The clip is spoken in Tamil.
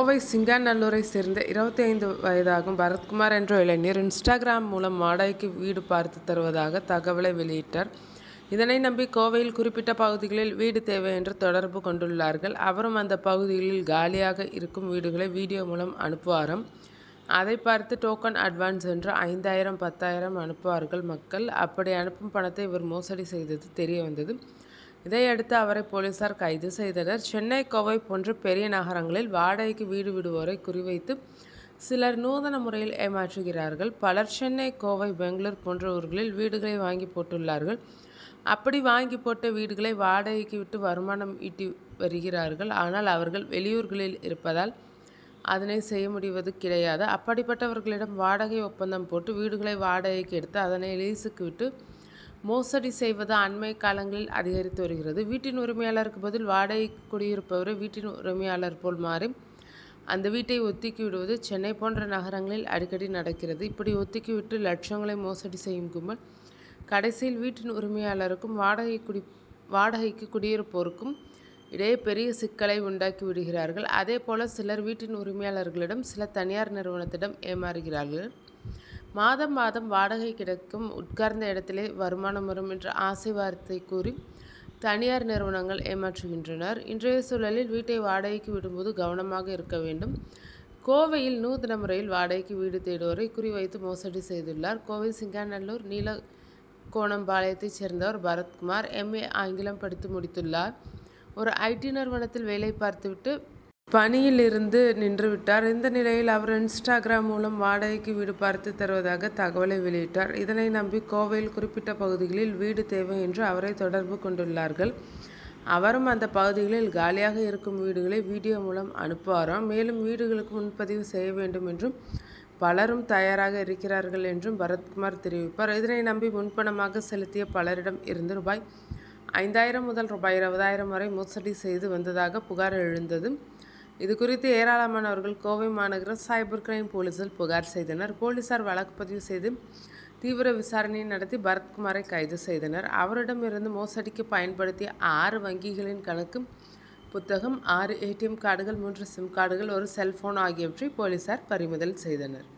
கோவை சிங்காநல்லூரை சேர்ந்த இருபத்தி ஐந்து வயதாகும் பரத்குமார் என்ற இளைஞர் இன்ஸ்டாகிராம் மூலம் வாடகைக்கு வீடு பார்த்து தருவதாக தகவலை வெளியிட்டார். இதனை நம்பி கோவையில் குறிப்பிட்ட பகுதிகளில் வீடு தேவை என்று தொடர்பு கொண்டுள்ளார்கள். அவரும் அந்த பகுதிகளில் காலியாக இருக்கும் வீடுகளை வீடியோ மூலம் அனுப்புவாராம். அதை பார்த்து டோக்கன் அட்வான்ஸ் என்று ஐந்தாயிரம் பத்தாயிரம் அனுப்புவார்கள் மக்கள். அப்படி அனுப்பும் பணத்தை இவர் மோசடி செய்தது தெரிய வந்தது. இதையடுத்து அவரை போலீசார் கைது செய்தனர். சென்னை கோவை போன்ற பெரிய நகரங்களில் வாடகைக்கு வீடு விடுவோரை குறிவைத்து சிலர் நூதன முறையில் ஏமாற்றுகிறார்கள். பலர் சென்னை கோவை பெங்களூர் போன்ற ஊர்களில் வீடுகளை வாங்கி போட்டுள்ளார்கள். அப்படி வாங்கி போட்ட வீடுகளை வாடகைக்கு விட்டு வருமானம் ஈட்டி வருகிறார்கள். ஆனால் அவர்கள் வெளியூர்களில் இருப்பதால் அதனை செய்ய முடிவது கிடையாது. அப்படிப்பட்டவர்களிடம் வாடகை ஒப்பந்தம் போட்டு வீடுகளை வாடகைக்கு எடுத்து அதனை லீஸுக்கு விட்டு மோசடி செய்வது அண்மை காலங்களில் அதிகரித்து வருகிறது. வீட்டின் உரிமையாளருக்கு பதில் வாடகை குடியிருப்பவரை வீட்டின் உரிமையாளர் போல் மாறி அந்த வீட்டை ஒத்திக்கி விடுவது சென்னை போன்ற நகரங்களில் அடிக்கடி நடக்கிறது. இப்படி ஒத்திக்கி விட்டு லட்சங்களை மோசடி செய்யும் கும்பல் கடைசியில் வீட்டின் உரிமையாளருக்கும் வாடகை குடி வாடகைக்கு குடியிருப்போருக்கும் இடையே பெரிய சிக்கலை உண்டாக்கி விடுகிறார்கள். அதே போல சிலர் வீட்டின் உரிமையாளர்களிடம் சில தனியார் நிறுவனத்திடம் ஏமாறுகிறார்கள். மாதம் மாதம் வாடகை கிடைக்கும் உட்கார்ந்த இடத்திலே வருமானம் வரும் என்ற ஆசை வார்த்தை கூறி தனியார் நிறுவனங்கள் ஏமாற்றுகின்றனர். இன்றைய சூழலில் வீட்டை வாடகைக்கு விடும்போது கவனமாக இருக்க வேண்டும். கோவையில் நூதன முறையில் வாடகைக்கு வீடு தேடுவோரை குறிவைத்து மோசடி செய்துள்ளார். கோவை சிங்காநல்லூர் நீல கோணம்பாளையத்தைச் சேர்ந்தவர் பரத்குமார் எம்ஏ ஆங்கிலம் படித்து முடித்துள்ளார். ஒரு ஐடி நிறுவனத்தில் வேலை பார்த்துவிட்டு பணியில் இருந்து நின்றுவிட்டார் இந்த நிலையில் அவர் இன்ஸ்டாகிராம் மூலம் வாடகைக்கு வீடு பார்த்து தருவதாக தகவலை வெளியிட்டார். இதனை நம்பி கோவையில் குறிப்பிட்ட பகுதிகளில் வீடு தேவை என்று அவரை தொடர்பு கொண்டுள்ளார்கள். அவரும் அந்த பகுதிகளில் காலியாக இருக்கும் வீடுகளை வீடியோ மூலம் அனுப்புவாராம். மேலும் வீடுகளுக்கு முன்பதிவு செய்ய வேண்டும் என்றும் பலரும் தயாராக இருக்கிறார்கள் என்றும் பரத்குமார் தெரிவிப்பார். இதனை நம்பி முன்பணமாக செலுத்திய பலரிடம் இருந்து ரூபாய் ஐந்தாயிரம் முதல் ரூபாய் இருபதாயிரம் வரை மோசடி செய்து வந்ததாக புகார் எழுந்தது. இது குறித்து ஏராளமானவர்கள் கோவை மாநகர சைபர் கிரைம் போலீசில் புகார் செய்தனர். போலீசார் வழக்கு பதிவு செய்து தீவிர விசாரணை நடத்தி பரத்குமாரை கைது செய்தனர். அவரிடமிருந்து மோசடிக்கு பயன்படுத்திய ஆறு வங்கிகளின் கணக்கு புத்தகம் ஆறு ஏடிஎம் கார்டுகள் மூன்று சிம் கார்டுகள் ஒரு செல்போன் ஆகியவற்றை போலீசார் பறிமுதல் செய்தனர்.